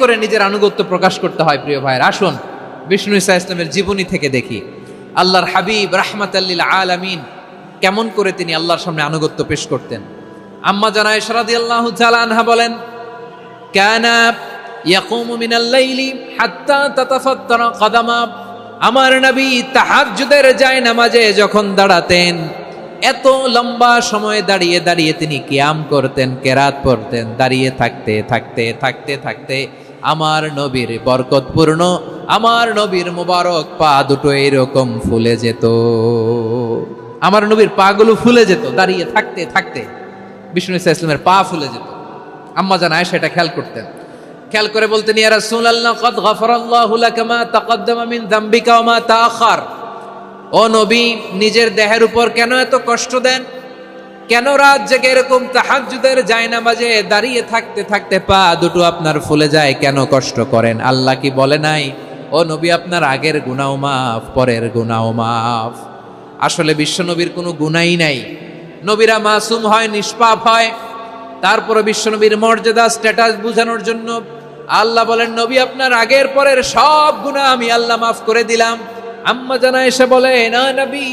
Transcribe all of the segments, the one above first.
করে নিজের আনুগত্য প্রকাশ করতে হয়, প্রিয় ভাইয়ের। আসুন, বিষ্ণু ইসা ইসলামের জীবনী থেকে দেখি। আল্লাহর হাবিব রাহমাতাল্লিল আলামিন কেমন করে তিনি আল্লাহর সামনে আনুগত্য পেশ করতেন। আম্মা জানায় সারাদি আল্লাহ আনহা বলেন হাত্তা তাতাফাত্তারা আমার নবী তাহাজ্জুদের যায় নামাজে যখন দাঁড়াতেন, এত লম্বা সময় দাঁড়িয়ে দাঁড়িয়ে তিনি কিয়াম করতেন, কেরাত পড়তেন, দাঁড়িয়ে থাকতে থাকতে থাকতে থাকতে। আমার নবীর বরকতপূর্ণ, আমার নবীর মুবারক পা দুটো এরকম ফুলে যেত। আমার নবীর পাগুলো ফুলে যেত, দাঁড়িয়ে থাকতে থাকতে বিষ্ণু ইসা ইসলামের পা ফুলে যেত। আম্মা জান আয়েশা এটা খেয়াল করতেন। খেয়াল করে বলতেন, ইয়া রাসূলুল্লাহ, কদ গফারাল্লাহু লাকা মা তাকদ্দামা মিন যামবিকা ওয়া মা তাআখার। ও নবী, নিজের দেহের উপর কেন এত কষ্ট দেন? কেন রাত জেগে এরকম তাহাজ্জুদের জায়নামাজে দাঁড়িয়ে থাকতে থাকতে পা দুটো আপনার ফুলে যায়? কেন কষ্ট করেন? আল্লাহ কি বলে নাই? ও নবী, আপনার আগের গুনাও মাফ, পরের গুনাও মাফ। আসলে বিশ্বনবীর কোনো গুনাই নাই। নবীরা মাসুম হয়, নিষ্পাপ হয়। তারপরে বিশ্বনবীর মর্যাদা স্ট্যাটাস বোঝানোর জন্য আল্লাহ বলেন, নবী, আপনার আগের পরের সব গুণা আমি আল্লাহ মাফ করে দিলাম। আম্মা জানা এসে বলে, না নবী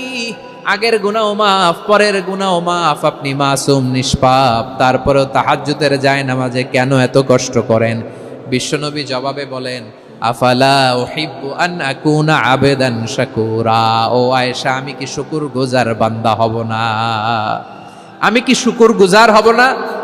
আগের গুনাও মাফ, পরের গুনাও মাফ, আপনি মাসুম, নিষ্পাপ, তারপরেও তাহাজ্জুদের যায় নামাজে কেন এত কষ্ট করেন? বিশ্বনবী জবাবে বলেন, আফালা উহিব্বু আন আকুনা আবেদান শাকুরা। ও আয়েশা, আমি কি শুকুর গুজার বান্দা হব না? আমি কি শুকুর গুজার হব না?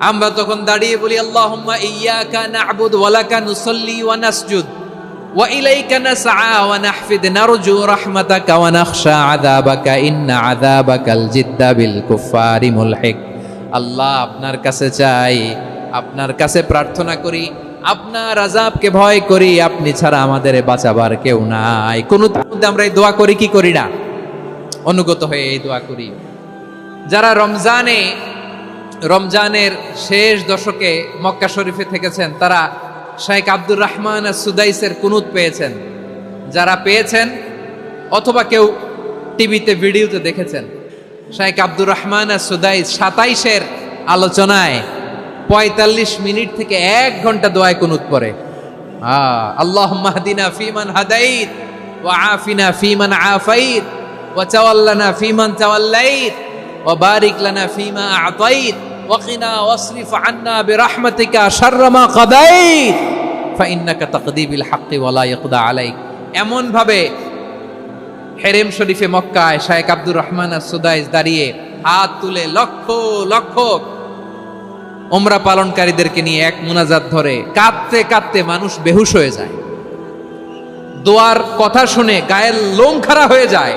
আমরা তখন দাঁড়িয়ে বলি না'বুদু ওয়া ওয়া ওয়া বিল আল্লাহ আপনার কাছে চাই, আপনার কাছে প্রার্থনা করি, আপনার আজাবকে ভয় করি, আপনি ছাড়া আমাদের বাঁচাবার কেউ নাই। কোন আমরা এই দোয়া করি, কি করি না? অনুগত হয়ে এই দোয়া করি। যারা রমজানে রমজানের শেষ দশকে মক্কা শরীফে থেকেছেন তারা শাইখ আব্দুর রহমান আর সুদাইসের কুনুত পেয়েছেন যারা পেয়েছেন অথবা কেউ টিভিতে ভিডিওতে দেখেছেন শাইখ আব্দুর রহমান আর সুদাইস সাতাইশের আলোচনায় পঁয়তাল্লিশ মিনিট থেকে এক ঘন্টা দোয়ায় কুনুত পড়ে আল্লাহ মাহদিনা ফিমান হাদাইত ও আফিনা ফিমান আফাইত ও চাওয়াল্লানা ফিমান চাওয়াল্লাইত وبارك لنا فيما أعطيت ওয়াকিনা ওয়াসরিফ আন্না বিরাহমাতিকা শাররামা কাদাইত, ফাইন্নাকা তাকদিবিল হাক্কি ওয়ালা ইয়াকদা আলাইক। এমন ভাবে হেরেম শরীফে মক্কায় শায়েক আব্দুর রহমান আর সুদাইস দাঁড়িয়ে হাত তুলে লক্ষ লক্ষ ওমরা পালনকারীদেরকে নিয়ে এক মোনাজাত ধরে কাঁদতে কাঁদতে মানুষ বেহুশ হয়ে যায়। দোয়ার কথা শুনে গায়ের লোম খাড়া হয়ে যায়,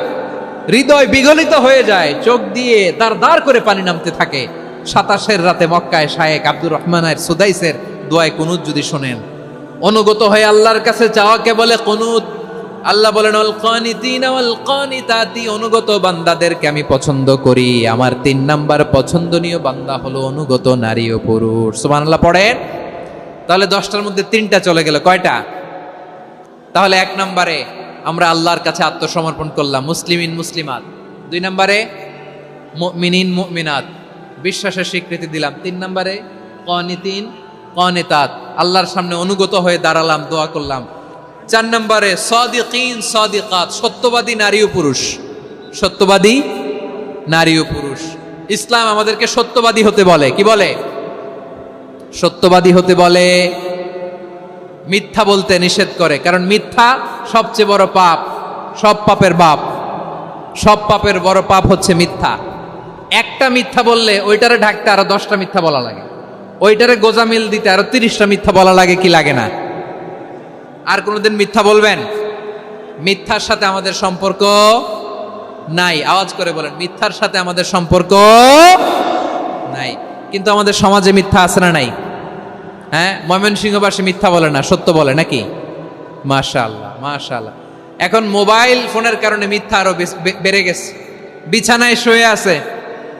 হৃদয় বিগলিত হয়ে যায়, চোখ দিয়ে তার দাঁড় করে পানি নামতে থাকে। সাতাশের রাতে মক্কায় শায়েক আব্দুর রহমানের সুদাইসের দোয়ায় কুনুত যদি শোনেন। অনুগত হয়ে আল্লাহর কাছে চাওয়াকে বলে কুনুত। আল্লাহ বলেন অনুগত বান্দাদেরকে আমি পছন্দ করি। আমার তিন নাম্বার পছন্দনীয় বান্দা হলো অনুগত নারী ও পুরুষ। সুবহানাল্লাহ, পড়েন? তাহলে দশটার মধ্যে তিনটা চলে গেল। কয়টা? তাহলে এক নম্বরে আমরা আল্লাহর কাছে আত্মসমর্পণ করলাম। মুসলিমিন, মুসলিমাত। দুই নম্বরে মিনিন মিনাত বিশ্বাসের স্বীকৃতি দিলাম। তিন নম্বরে, কনিতিন, কনেতাত। আল্লাহর সামনে অনুগত হয়ে দাঁড়ালাম, দোয়া করলাম। চার নম্বরে, সদিকিন, সদিকাত, সত্যবাদী নারী ও পুরুষ। সত্যবাদী নারী ও পুরুষ। ইসলাম আমাদেরকে সত্যবাদী হতে বলে। কি বলে? সত্যবাদী হতে বলে, মিথ্যা বলতে নিষেধ করে। কারণ মিথ্যা সবচেয়ে বড় পাপ, সব পাপের বাপ। সব পাপের বড় পাপ হচ্ছে মিথ্যা। একটা মিথ্যা বললে ওইটারে ঢাকতে আরও দশটা মিথ্যা বলা লাগে। ওইটারে গোজামিল দিতে আরও তিরিশটা মিথ্যা বলা লাগে কি লাগে না। আর কোনোদিন মিথ্যা বলবেন? মিথ্যার সাথে আমাদের সম্পর্ক নাই। আওয়াজ করে বলেন, মিথ্যার সাথে আমাদের সম্পর্ক নাই। কিন্তু আমাদের সমাজে মিথ্যা আছে না নাই? হ্যাঁ? ময়মনসিংহবাসী মিথ্যা বলে না, সত্য বলে নাকি? মাশাআল্লাহ মাশাআল্লাহ। এখন মোবাইল ফোনের কারণে মিথ্যা আরও বেড়ে গেছে। বিছানায় শুয়ে আছে।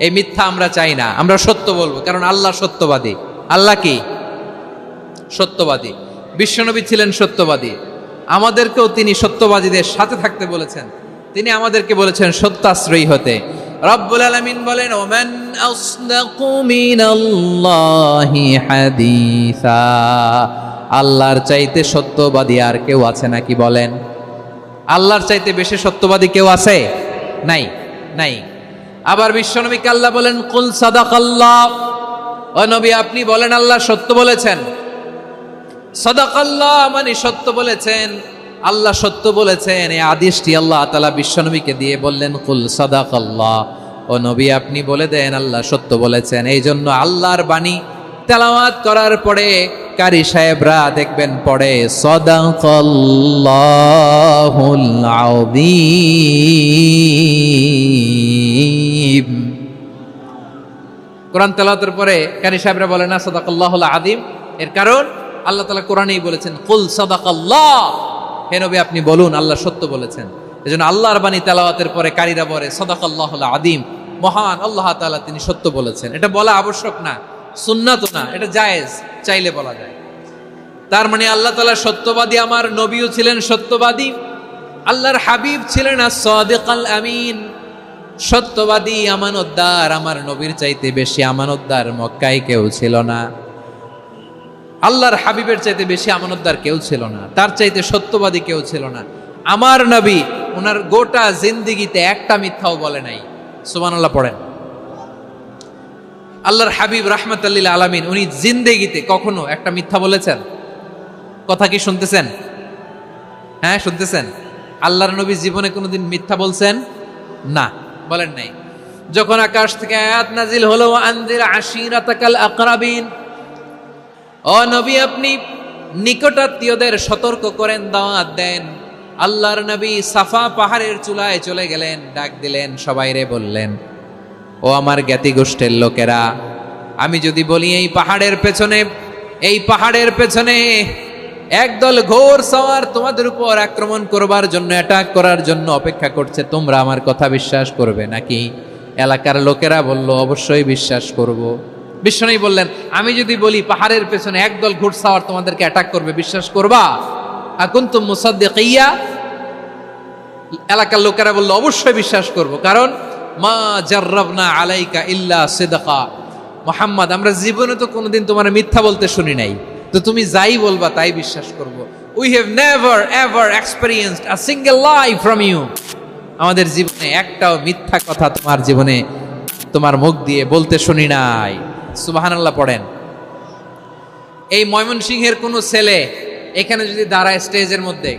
এই মিথ্যা আমরা চাই না। আমরা সত্য বলব, কারণ আল্লাহ সত্যবাদী। আল্লাহ কি? সত্যবাদী। বিশ্বনবী ছিলেন সত্যবাদী। আমাদেরকেও তিনি সত্যবাদীদের সাথে থাকতে বলেছেন। তিনি আমাদেরকে বলেছেন সত্যাশ্রয়ী হতে। রব্বুল আলামিন বলেন, ওমান হাদিসা। আল্লাহর চাইতে সত্যবাদী আর কেউ আছে নাকি বলেন? আল্লাহর চাইতে বেশি সত্যবাদী কেউ আছে? নাই নাই। আবার বিশ্বনবীকে আল্লাহ বলেন, কুল সাদাকাল্লাহ। ও নবী, আপনি বলেন, আল্লাহ সত্য বলেছেন। সদাকাল্লাহ মানে সত্য বলেছেন। আল্লাহ সত্য বলেছেন। এই আদেশটি আল্লাহ তালা বিশ্বনবীকে দিয়ে বললেন, কুল সদাকাল্লাহ। ও নবী, আপনি বলে দেন, আল্লাহ সত্য বলেছেন। এই জন্য আল্লাহর বাণী তেলাওয়াত করার পরে কারি সাহেবরা দেখবেন পড়ে সদাকাল্লাহুল কোরআন তেলাওয়াতের পরে কারি সাহেবরা বলে, না সদাকাল্লাহ আদিম এর কারণ আল্লাহ তালা কোরআনেই বলেছেন, কুল সদাকাল্লাহ। হে নবী, আপনি বলুন, আল্লাহ সত্য বলেছেন। এজন্য আল্লাহর বাণী তেলাওয়াতের পরে কারিরা বলে সদাকাল্লাহ আদিম মহান আল্লাহ তাআলা তিনি সত্য বলেছেন। এটা বলা আবশ্যক না। সুন্নাত না, এটা জায়েজ, চাইলে বলা যায়। তার মানে আল্লাহ তালা সত্যবাদী, আমার নবীও ছিলেন সত্যবাদী, আল্লাহর হাবিব ছিলেন আমিন। সত্যবাদী, আমানতদার, আমার নবীর চাইতে বেশি আমানতদার মক্কায় কেউ ছিল না। আল্লাহর হাবিবের চাইতে বেশি আমানতদার কেউ ছিল না, তার চাইতে সত্যবাদী কেউ ছিল না। আমার নবী ওনার গোটা জিন্দিগিতে একটা মিথ্যাও বলে নাই। সুবহানাল্লাহ, পড়েন। আল্লাহর হাবিব রাহমাতাল্লিল আলামিন, উনি জিন্দেগিতে কখনো একটা মিথ্যা বলেছেন? কথা কি শুনতেছেন? হ্যাঁ শুনতেছেন? আল্লাহর নবী জীবনে কোনোদিন মিথ্যা বলছেন? না, বলেন নাই। যখন আকাশ থেকে আয়াত নাজিল হলো আনজির আশিরাতাকাল আকরাবিন ও নবী, আপনি নিকটাত্মীয়দের সতর্ক করেন, দাওয়াত দেন। আল্লাহর নবী সাফা পাহাড়ের চুলায় চলে গেলেন, ডাক দিলেন সবাইরে বললেন। ও আমার জ্ঞাতি গোষ্ঠের লোকেরা, আমি যদি বলি এই পাহাড়ের পেছনে, এই পাহাড়ের পেছনে একদল ঘোর সওয়ার তোমাদের উপর আক্রমণ করবার জন্য অ্যাটাক করার জন্য অপেক্ষা করছে, তোমরা আমার কথা বিশ্বাস করবে নাকি? এলাকার লোকেরা বলল, অবশ্যই বিশ্বাস করব। বিশ্বনবী বললেন, আমি যদি বলি পাহাড়ের পেছনে একদল ঘোড়সাওয়ার তোমাদেরকে অ্যাটাক করবে, বিশ্বাস করবা? এখন তো মুসাদ্দিকিয়া? এলাকার লোকেরা বলল, অবশ্যই বিশ্বাস করব, কারণ মা জার্রাবনা আলাইকা ইল্লা সিদকা। মোহাম্মদ, আমরা জীবনে তো কোনোদিন তোমার মিথ্যা বলতে শুনি নাই। তো তুমি যাই বলবা তাই বিশ্বাস করব। We have never ever experienced a single life from you আমাদের জীবনে একটাও মিথ্যা কথা তোমার জীবনে তোমার মুখ দিয়ে বলতে শুনি নাই। সুবহানাল্লাহ পড়েন। এই ময়মনসিংহের কোনো ছেলে এখানে যদি দাঁড়ায় স্টেজের মধ্যে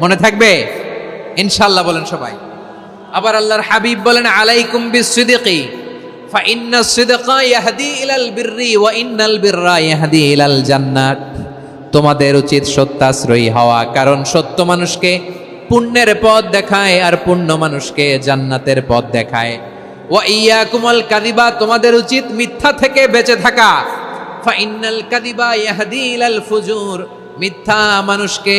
মনে থাকবে ইনশাল্লাহ বলেন সবাই আবার আল্লাহর হাবিব বলেন আলাইকুম বিসিদিকি فإن الصدق يهدي إلى البر وإن البر يهدي إلى الجنة তোমাদের উচিত সত্যাশ্রয়ী হওয়া কারণ সত্য মানুষকে পুণ্যের পথ দেখায় আর পুণ্য মানুষকে জান্নাতের পথ দেখায় ওয়া ইয়াকুমুল কাযিবা তোমাদের উচিত মিথ্যা থেকে বেঁচে থাকা ফাইনাল কাদিবা ইয়াহদি ইলাল ফুজুর মিথ্যা মানুষকে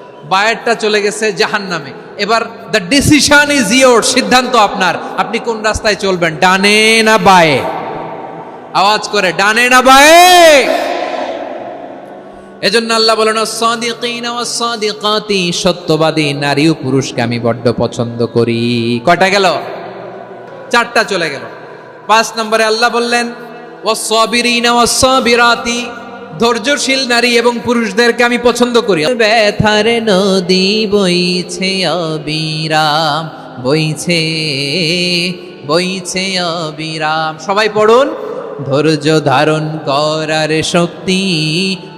বায়েরটা চলে গেছে জাহান্নামে। এবার দ্য ডিসিশন ইজ ইয়োর সিদ্ধান্ত আপনার। আপনি কোন রাস্তায় চলবেন? ডানে না বায়ে? আওয়াজ করে, ডানে না বায়ে? এজন্য আল্লাহ বলেন সাদিকাতি সত্যবাদী নারী ও পুরুষকে আমি বড্ড পছন্দ করি। কয়টা গেল? চারটা চলে গেল। পাঁচ নম্বরে আল্লাহ বললেন ওয়া সাবিরিন ওয়া সাবিরাতি ধৈর্যশীল নারী এবং পুরুষদেরকে আমি পছন্দ করি। ব্যথার নদী বইছে অবিরাম, বইছে বইছে অবিরাম। সবাই পড়ুন। ধৈর্য ধারণ করার শক্তি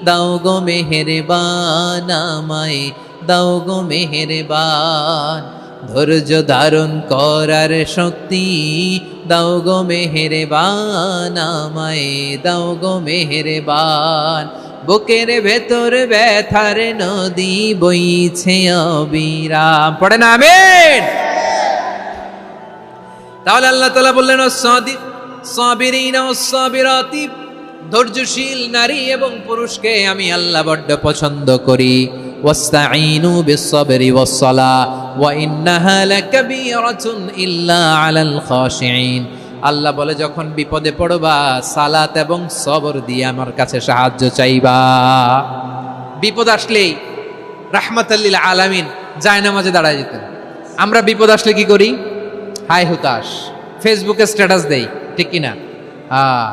দাও গো মেহেরবান আমায়, দাও গো মেহেরবান। ধৈর্য ধারণ করার শক্তি। দাও গো মেহেরবান, আমায় দাও গো মেহেরবান। বুকের ভেতর ব্যথার নদী বইছে অবিরাম। পড়ে না, আমেন। তাহলে আল্লাহ তালা বললেন সাবিরিনা ও সাবিরাতি ধৈর্যশীল নারী এবং পুরুষকে আমি আল্লাহ বড্ড পছন্দ করি। বিসসাবরি ওয়াসসালা ওয়া ইন্নাহা লাকাবীরাতুন ইল্লা আলাল খাশিঈন আল্লাহ বলে, যখন বিপদে পড়বা, সালাত এবং সবর দিয়ে আমার কাছে সাহায্য চাইবা। বিপদ আসলেই রাহমাতাল্লিল আলামিন জায়নামাজে দাঁড়ায় যেতেন। আমরা বিপদ আসলে কি করি? হাই হুতাশ, ফেসবুকে স্ট্যাটাস দেই, ঠিক কিনা? হ্যাঁ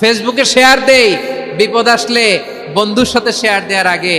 ফেসবুকে শেয়ার দেই, বিপদ আসলে বন্ধুর সাথে শেয়ার দেওয়ার আগে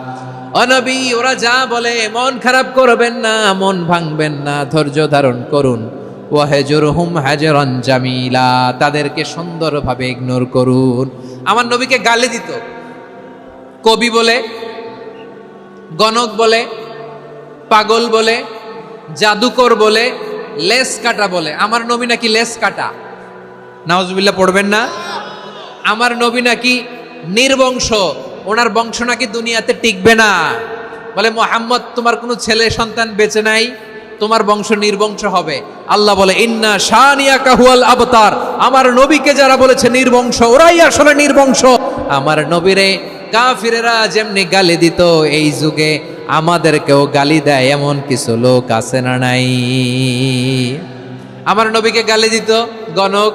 অনবী, ওরা যা বলে, মন খারাপ করবেন না, মন ভাঙবেন না, ধৈর্য ধারণ করুন। ওয়াহেজুরহুম হাজরান জামিলা, তাদেরকে সুন্দরভাবে ইগনোর করুন। আমার নবীকে গালি দিত। কবি বলে, গণক বলে, পাগল বলে, জাদুকর বলে, লেস কাটা বলে। আমার নবী নাকি লেস কাটা? নাওজবিল্লা পড়বেন না? আমার নবী নাকি নির্বংশ। ওনার বংশ নাকি দুনিয়াতে টিকবে না। বলে, মোহাম্মদ, তোমার কোনো ছেলে সন্তান বেঁচে নাই, তোমার বংশ নির্বংশ হবে। আল্লাহ বলে, ইন্না শানিয়া কাহুয়াল আবতার। আমার নবীকে যারা বলেছে নির্বংশ, ওরাই আসলে নির্বংশ। আমার নবীরে কাফিরেরা যেমনি গালি দিত, এই যুগে আমাদেরকেও গালি দেয় এমন কিছু লোক আছে না নাই। আমার নবীকে গালি দিত গণক,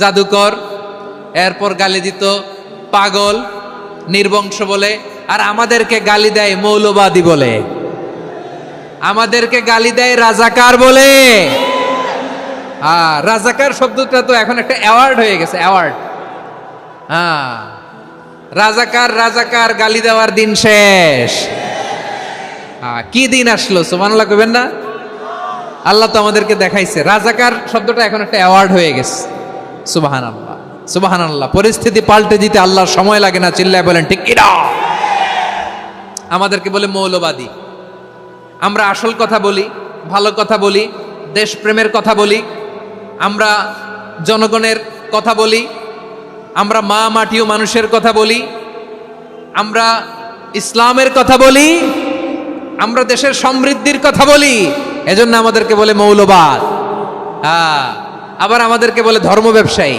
জাদুকর, এরপর গালি দিত পাগল নির্বংশ বলে, আর আমাদেরকে গালি দেয় মৌলবাদী বলে। আমাদেরকে গালি দেয় রাজাকার বলে। হ্যাঁ রাজাকার শব্দটা তো এখন একটা অ্যাওয়ার্ড হয়ে গেছে অ্যাওয়ার্ড হ্যাঁ রাজাকার রাজাকার, গালি দেওয়ার দিন শেষ। হ্যাঁ কি দিন আসলো সুমানুল্লাহ কবেন না? আল্লাহ তো আমাদেরকে দেখাইছে। রাজাকার শব্দটা এখন একটা অ্যাওয়ার্ড হয়ে গেছে সুবাহান আল্লাহ সুবাহান আল্লাহ পরিস্থিতি পাল্টে দিতে আল্লাহর সময় লাগে না, চিল্লায় বলেন, ঠিক কিনা? আমাদেরকে বলে মৌলবাদী। আমরা আসল কথা বলি, ভালো কথা বলি, দেশপ্রেমের কথা বলি, আমরা জনগণের কথা বলি, আমরা মা মাটি ও মানুষের কথা বলি, আমরা ইসলামের কথা বলি, আমরা দেশের সমৃদ্ধির কথা বলি, এজন্য আমাদেরকে বলে মৌলবাদ। হ্যাঁ আবার আমাদেরকে বলে ধর্ম ব্যবসায়ী।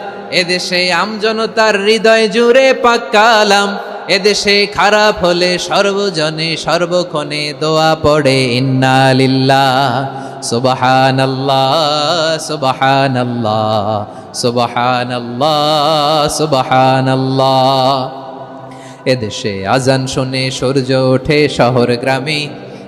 এদেশে আমজনতার হৃদয় জুড়ে পাক্কালাম এদেশে খারাপ হলে সর্বজনে সর্বক্ষণে দোয়া পড়ে ইন্নালিল্লাহ সুবহানাল্লাহ সুবহানাল্লাহ সুবহানাল্লাহ সুবহানাল্লাহ। এদেশে আজান শুনে সূর্য ওঠে শহর গ্রামে।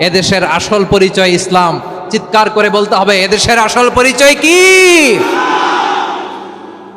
এদেশের আসল পরিচয় ইসলাম। চিৎকার করে বলতে হবে এদেশের আসল পরিচয় কি?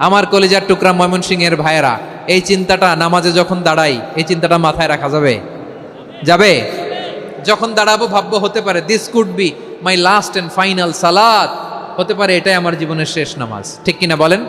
আমার কলেজার টুকরা ময়মন ময়মনসিংহের ভাইয়েরা, এই চিন্তাটা নামাজে যখন দাঁড়াই, এই চিন্তাটা মাথায় রাখা যাবে? যাবে? যখন দাঁড়াবো, ভাববো, হতে পারে this could be my last and final salad হতে পারে এটাই আমার জীবনের শেষ নামাজ। ঠিক কিনা বলেন?